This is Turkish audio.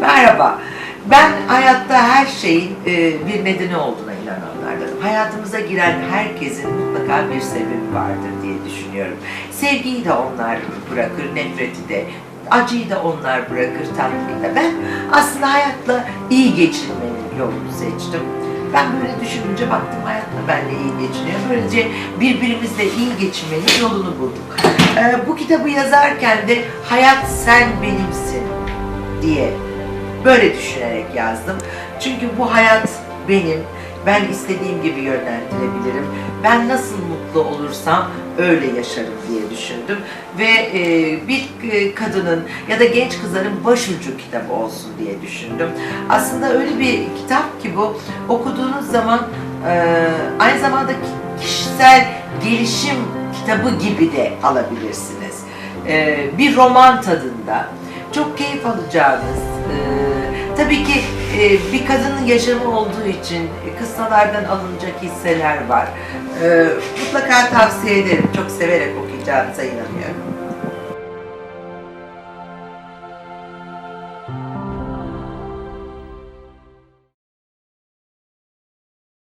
Merhaba. Ben hayatta her şeyin e, bir nedeni olduğuna inananlardanım. Hayatımıza giren herkesin mutlaka bir sebebi vardır diye düşünüyorum. Sevgiyi de onlar bırakır, nefreti de, acıyı da onlar bırakır, tatlıyı da. Ben aslında hayatla iyi geçinmenin yolunu seçtim. Ben böyle düşününce baktım hayatla benle iyi geçiniyor. Böylece birbirimizle iyi geçinmenin yolunu bulduk. Ee, bu kitabı yazarken de hayat sen benimsin diye böyle düşünerek yazdım. Çünkü bu hayat benim. Ben istediğim gibi yönlendirebilirim. Ben nasıl mutlu olursam öyle yaşarım diye düşündüm. Ve e, bir e, kadının ya da genç kızların başucu kitabı olsun diye düşündüm. Aslında öyle bir kitap ki bu okuduğunuz zaman e, aynı zamanda kişisel gelişim kitabı gibi de alabilirsiniz. E, bir roman tadında çok keyif alacağınız, e, tabii ki e, bir kadının yaşamı olduğu için e, kıssalardan alınacak hisseler var. E, mutlaka tavsiye ederim. Çok severek okuyacağınıza inanıyorum.